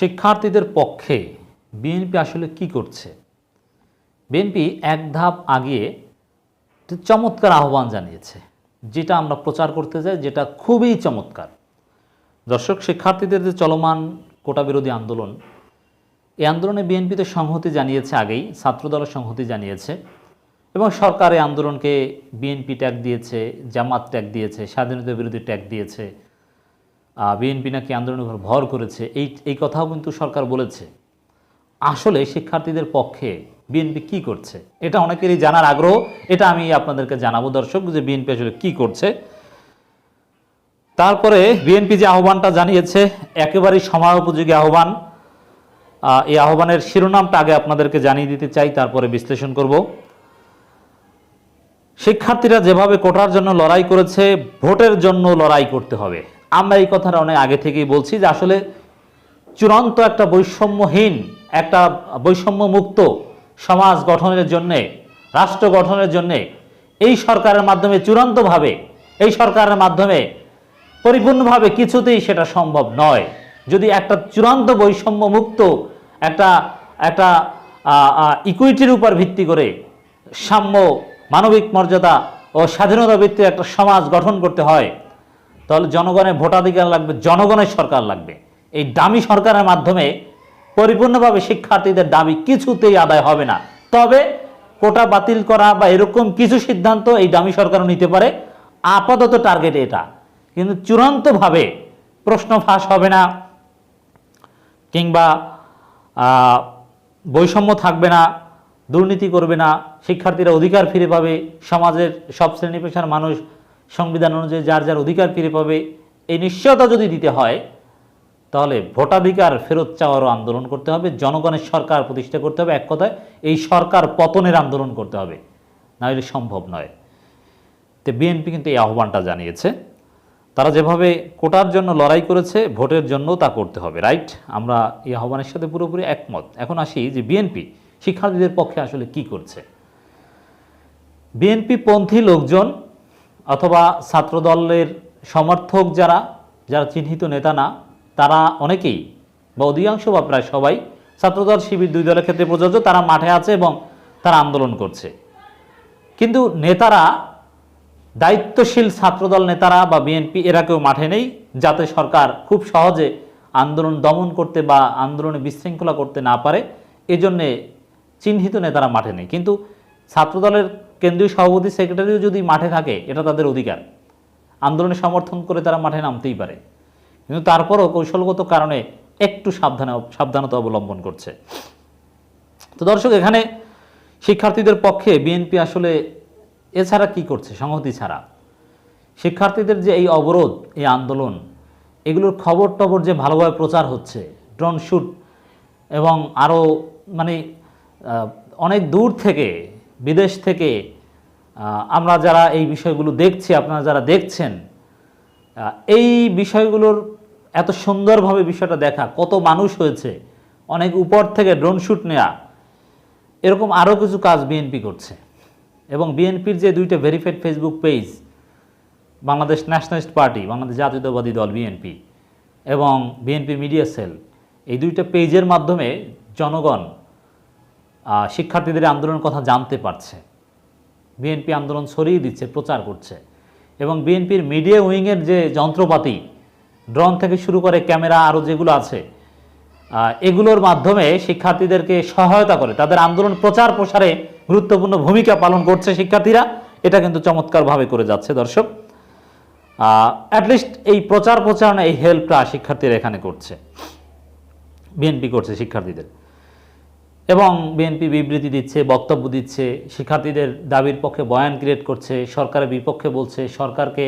শিক্ষার্থীদের পক্ষে বিএনপি আসলে কি করছে? বিএনপি এক ধাপ আগিয়ে চমৎকার আহ্বান জানিয়েছে, যেটা আমরা প্রচার করতে চাই যেটা খুবই চমৎকার। দর্শক, শিক্ষার্থীদের যে চলমান কোটা বিরোধী আন্দোলন, এই আন্দোলনে বিএনপি তো সংহতি জানিয়েছে আগেই, ছাত্রদলের সংহতি জানিয়েছে, এবং সরকার এই আন্দোলনকে বিএনপি ট্যাগ দিয়েছে, জামাত ট্যাগ দিয়েছে, স্বাধীনতা বিরোধী ট্যাগ দিয়েছে বিএনপি নাকি আন্দোলনের উপর ভর করেছে এই এই কথাও কিন্তু সরকার বলেছে। আসলে শিক্ষার্থীদের পক্ষে বিএনপি কি করছে এটা অনেকেরই জানার আগ্রহ এটা আমি আপনাদেরকে জানাব। দর্শক যে বিএনপি আসলে কি করছে। তারপরে বিএনপি যে আহ্বানটা জানিয়েছে একেবারেই সময় উপযোগী আহ্বান। আহ, এই আহ্বানের শিরোনামটা আগে আপনাদেরকে জানিয়ে দিতে চাই তারপরে বিশ্লেষণ করব। শিক্ষার্থীরা যেভাবে কোটার জন্য লড়াই করেছে ভোটের জন্য লড়াই করতে হবে। আমরা এই কথাটা অনেক আগে থেকেই বলছি যে আসলে চূড়ান্ত একটা বৈষম্যহীন, একটা বৈষম্য মুক্ত সমাজ গঠনের জন্যে, রাষ্ট্র গঠনের জন্যে এই সরকারের মাধ্যমে চূড়ান্তভাবে, এই সরকারের মাধ্যমে পরিপূর্ণভাবে কিছুতেই সেটা সম্ভব নয়। যদি একটা চূড়ান্ত বৈষম্য মুক্ত একটা একটা ইকুইটির উপর ভিত্তি করে সাম্য, মানবিক মর্যাদা ও স্বাধীনতা ভিত্তিক একটা সমাজ গঠন করতে হয় তাহলে জনগণের ভোটাধিকার লাগবে, জনগণের সরকার লাগবে। এই দামি সরকারের মাধ্যমে পরিপূর্ণভাবে শিক্ষার্থীদের দাবি কিছুতেই আদায় হবে না। তবে কোটা বাতিল করা বা এরকম কিছু সিদ্ধান্ত এই দামি সরকারও নিতে পারে। আপাতত টার্গেট এটা। কিন্তু চূড়ান্তভাবে প্রশ্ন ফাঁস হবে না, কিংবা বৈষম্য থাকবে না, দুর্নীতি করবে না, শিক্ষার্থীরা অধিকার ফিরে পাবে, সমাজের সব শ্রেণি পেশার মানুষ সংবিধান অনুযায়ী যার যার অধিকার ফিরে পাবে, এই নিশ্চয়তা যদি দিতে হয়, তাহলে ভোটাধিকার ফেরত চাওয়ারও আন্দোলন করতে হবে, জনগণের সরকার প্রতিষ্ঠা করতে হবে, এক কথায় এই সরকার পতনের আন্দোলন করতে হবে, না হলে সম্ভব নয়। তো বিএনপি কিন্তু এই আহ্বানটা জানিয়েছে, তারা যেভাবে কোটার জন্য লড়াই করেছে, ভোটের জন্য তা করতে হবে, রাইট? আমরা এই আহ্বানের সাথে পুরোপুরি একমত। এখন আসি যে বিএনপি, শিক্ষার্থীদের পক্ষে আসলে কি করছে? বিএনপি পন্থী লোকজন অথবা ছাত্রদলের সমর্থক যারা যারা চিহ্নিত নেতা না, তারা অনেকেই বা অধিকাংশ বা প্রায় সবাই ছাত্রদল, শিবির দুই দলের ক্ষেত্রে প্রযোজ্য, তারা মাঠে আছে এবং তারা আন্দোলন করছে। কিন্তু নেতারা, দায়িত্বশীল ছাত্রদল নেতারা বা বিএনপি, এরা কেউ মাঠে নেই, যাতে সরকার খুব সহজে আন্দোলন দমন করতে বা আন্দোলনে বিশৃঙ্খলা করতে না পারে, এজন্যে চিহ্নিত নেতারা মাঠে নেই। কিন্তু ছাত্রদলের কেন্দ্রীয় সভাপতি সেক্রেটারিও যদি মাঠে থাকে, এটা তাদের অধিকার। আন্দোলনে সমর্থন করে তারা মাঠে নামতেই পারে। কিন্তু তারপরও কৌশলগত কারণে একটু সাবধানে সাবধানতা অবলম্বন করছে। তো দর্শক, এখানে শিক্ষার্থীদের পক্ষে বিএনপি আসলে এছাড়া কি করছে? সংহতি ছাড়া। শিক্ষার্থীদের যে এই অবরোধ, এই আন্দোলন, এগুলোর খবর টবর যে ভালোভাবে প্রচার হচ্ছে, ড্রোন শ্যুট এবং আরও মানে অনেক দূর থেকে বিদেশ থেকে আমরা যারা এই বিষয়গুলো দেখছি, আপনারা যারা দেখছেন এই বিষয়গুলোর এত সুন্দরভাবে বিষয়টা দেখা, কত মানুষ হয়েছে, অনেক উপর থেকে ড্রোন শ্যুট নেওয়া এরকম আরও কিছু কাজ বিএনপি করছে। এবং বিএনপির যে দুইটা verified Facebook page Bangladesh nationalist party Bangladesh জাতীয়তাবাদী দল বিএনপি এবং বিএনপি মিডিয়া সেল এই দুইটা পেজের মাধ্যমে জনগণ শিক্ষার্থীদের আন্দোলনের কথা জানতে পারছে। বিএনপি আন্দোলন ছড়িয়ে দিচ্ছে, প্রচার করছে। এবং বিএনপির মিডিয়া উইংয়ের যে যন্ত্রপাতি, ড্রোন থেকে শুরু করে ক্যামেরা আরও যেগুলো আছে এগুলোর মাধ্যমে শিক্ষার্থীদেরকে সহায়তা করে। তাদের আন্দোলন প্রচার প্রসারে গুরুত্বপূর্ণ ভূমিকা পালন করছে শিক্ষার্থীরা। এটা কিন্তু চমৎকারভাবে করে যাচ্ছে দর্শক। অ্যাটলিস্ট এই প্রচার প্রচারণা, এই হেল্পটা শিক্ষার্থীরা এখানে করছে। বিএনপি করছে শিক্ষার্থীদের। এবং বিএনপি বিবৃতি দিচ্ছে, বক্তব্য দিচ্ছে, শিক্ষার্থীদের দাবির পক্ষে বয়ান ক্রিয়েট করছে, সরকারের বিপক্ষে বলছে, সরকারকে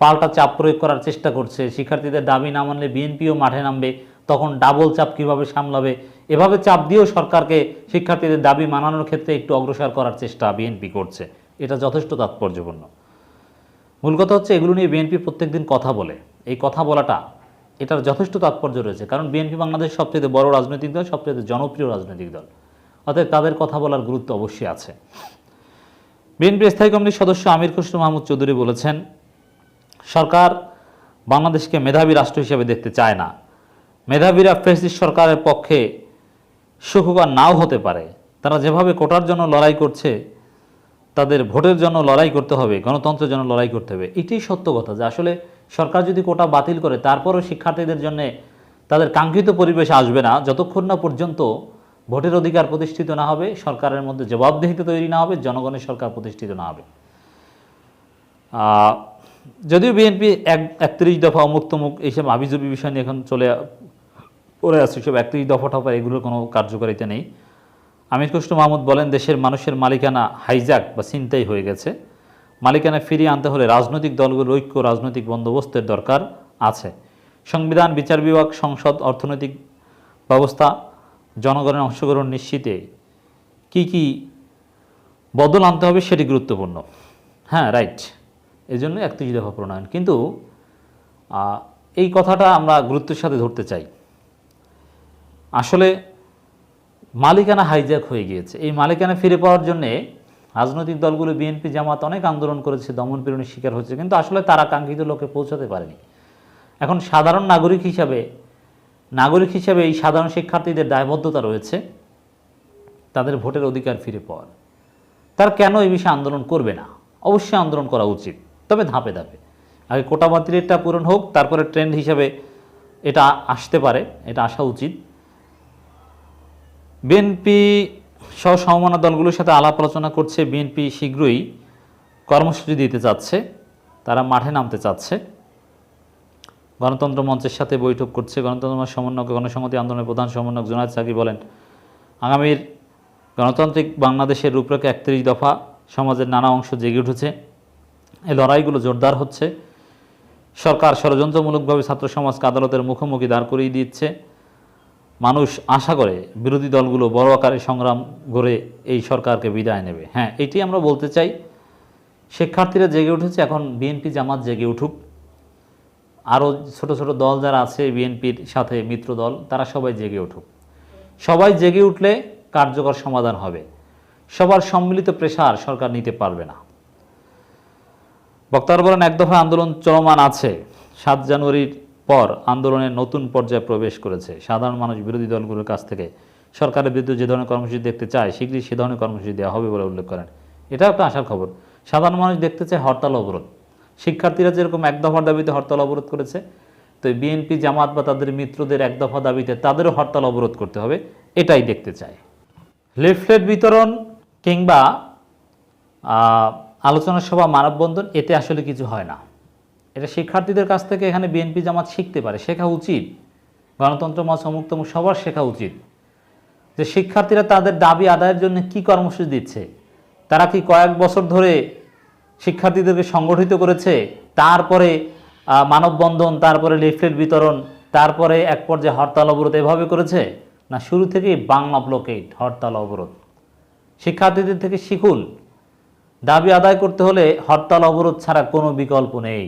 পাল্টা চাপ প্রয়োগ করার চেষ্টা করছে, শিক্ষার্থীদের দাবি না মানলে বিএনপিও মাঠে নামবে, তখন ডাবল চাপ কীভাবে সামলাবে? এভাবে চাপ দিয়েও সরকারকে শিক্ষার্থীদের দাবি মানানোর ক্ষেত্রে একটু অগ্রসর করার চেষ্টা বিএনপি করছে। এটা যথেষ্ট তাৎপর্যপূর্ণ। মূল কথা হচ্ছে এগুলো নিয়ে বিএনপি প্রত্যেকদিন কথা বলে। এই কথা বলাটা এটার যথেষ্ট তাৎপর্য রয়েছে। কারণ বিএনপি বাংলাদেশের সবচেয়ে বড় রাজনৈতিক দল, সবচেয়ে জনপ্রিয় রাজনৈতিক দল। অতএব তাদের কথা বলার গুরুত্ব অবশ্যই আছে। বিএনপি স্থায়ী কমিটির সদস্য আমির খুসরু মাহমুদ চৌধুরী বলেছেন, সরকার বাংলাদেশকে মেধাবী রাষ্ট্র হিসেবে দেখতে চায় না। মেধাবীরা ফেসিস সরকারের পক্ষে সুখকর নাও হতে পারে। তারা যেভাবে কোটার জন্য লড়াই করছে, তাদের ভোটের জন্য লড়াই করতে হবে, গণতন্ত্রের জন্য লড়াই করতে হবে, এটাই সত্য কথা যে আসলে সরকার যদি কোটা বাতিল করে, তারপরও শিক্ষার্থীদের জন্য তাদের কাঙ্ক্ষিত পরিবেশ আসবে না, যতক্ষণ না পর্যন্ত ভোটের অধিকার প্রতিষ্ঠিত না হবে, সরকারের মধ্যে জবাবদিহিতা তৈরি না হবে, জনগণের সরকার প্রতিষ্ঠিত না হবে। যদিও বিএনপি এক, একত্রিশ দফা অমুক্তমুখ এইসব আবিজবি বিষয় নিয়ে এখন চলে পড়ে আসছে সব একত্রিশ দফা টফা এগুলোর কোনো কার্যকারিতা নেই। আমির খুসরু মাহমুদ বলেন, দেশের মানুষের মালিকানা হাইজাক বা চিন্তাই হয়ে গেছে। মালিকানা ফিরিয়ে আনতে হলে রাজনৈতিক দলগুলোর ঐক্য, রাজনৈতিক বন্দোবস্তের দরকার আছে। সংবিধান, বিচার বিভাগ, সংসদ, অর্থনৈতিক ব্যবস্থা, জনগণের অংশগ্রহণ নিশ্চিতে কি কি বদল আনতে হবে সেটি গুরুত্বপূর্ণ। হ্যাঁ রাইট এই জন্য একত্রিশ দফা প্রণয়ন। কিন্তু এই কথাটা আমরা গুরুত্বের সাথে ধরতে চাই। আসলে মালিকানা হাইজ্যাক হয়ে গিয়েছে। এই মালিকানা ফিরে পাওয়ার জন্যে রাজনৈতিক দলগুলো বিএনপি জামাত অনেক আন্দোলন করেছে, দমন পীড়নের শিকার হচ্ছে কিন্তু আসলে তারা কাঙ্ক্ষিত লোকে পৌঁছাতে পারেনি। এখন সাধারণ নাগরিক হিসাবে নাগরিক হিসাবে এই সাধারণ শিক্ষার্থীদের দায়বদ্ধতা রয়েছে, তাদের ভোটের অধিকার ফিরে পাওয়ার। তার কেন এই বিষয়ে আন্দোলন করবে না? অবশ্যই আন্দোলন করা উচিত, তবে ধাপে ধাপে। আগে কোটা বাতিলেরটা পূরণ হোক, তারপরে ট্রেন্ড হিসাবে এটা আসতে পারে, এটা আসা উচিত। বিএনপি সহ সমমনা দলগুলোর সাথে আলাপ আলোচনা করছে বিএনপি শীঘ্রই কর্মসূচি দিতে চাচ্ছে, তারা মাঠে নামতে চাচ্ছে। গণতন্ত্র মঞ্চের সাথে বৈঠক করছে, গণতন্ত্র মঞ্চ সমন্বয়ক, গণসংহতি আন্দোলনের প্রধান সমন্বয়ক জোনায়দ সাকি বলেন, আগামীর গণতান্ত্রিক বাংলাদেশের রূপরেখা একত্রিশ দফা, সমাজের নানা অংশ জেগে উঠেছে। এই লড়াইগুলো জোরদার হচ্ছে। সরকার ষড়যন্ত্রমূলকভাবে ছাত্র সমাজকে আদালতের মুখোমুখি দাঁড় করিয়ে দিচ্ছে। মানুষ আশা করে বিরোধী দলগুলো বড় আকারে সংগ্রাম গড়ে এই সরকারকে বিদায় নেবে। হ্যাঁ এটি আমরা বলতে চাই, শিক্ষার্থীরা জেগে উঠেছে, এখন বিএনপি জামাত জেগে উঠুক। আরও ছোট ছোট দল যারা আছে, বিএনপির সাথে মিত্র দল, তারা সবাই জেগে উঠুক। সবাই জেগে উঠলে কার্যকর সমাধান হবে। সবার সম্মিলিত প্রেসার সরকার নিতে পারবে না। বক্তারা বলেন, এক দফা আন্দোলন চলমান আছে। সাত জানুয়ারির পর আন্দোলনের নতুন পর্যায়ে প্রবেশ করেছে। সাধারণ মানুষ বিরোধী দলগুলোর কাছ থেকে সরকারের বিরুদ্ধে যে ধরনের কর্মসূচি দেখতে চায়, শীঘ্রই সে ধরনের কর্মসূচি দেওয়া হবে বলে উল্লেখ করেন। এটা একটা আশার খবর। সাধারণ মানুষ দেখতে চায় হরতাল অবরোধ। শিক্ষার্থীরা যেরকম এক দফার দাবিতে হরতাল অবরোধ করেছে, তো বিএনপি জামাত বা তাদের মিত্রদের এক দফা দাবিতে তাদেরও হরতাল অবরোধ করতে হবে, এটাই দেখতে চায়। লিফলেট বিতরণ কিংবা আলোচনা সভা মানববন্ধন, এতে আসলে কিছু হয় না। এটা শিক্ষার্থীদের কাছ থেকে এখানে বিএনপি জামাত শিখতে পারে, শেখা উচিত। গণতন্ত্র মঞ্চ মুক্ত সবার শেখা উচিত। যে শিক্ষার্থীরা তাদের দাবি আদায়ের জন্য কি কর্মসূচি দিচ্ছে, তারা কি কয়েক বছর ধরে শিক্ষার্থীদেরকে সংগঠিত করেছে, তারপরে মানববন্ধন, তারপরে লিফলেট বিতরণ, তারপরে এক পর্যায়ে হরতাল অবরোধ এভাবে করেছে, না শুরু থেকেই বাংলা ব্লকেট হরতাল অবরোধ? শিক্ষার্থীদের থেকে শিখুন। দাবি আদায় করতে হলে হরতাল অবরোধ ছাড়া কোনো বিকল্প নেই।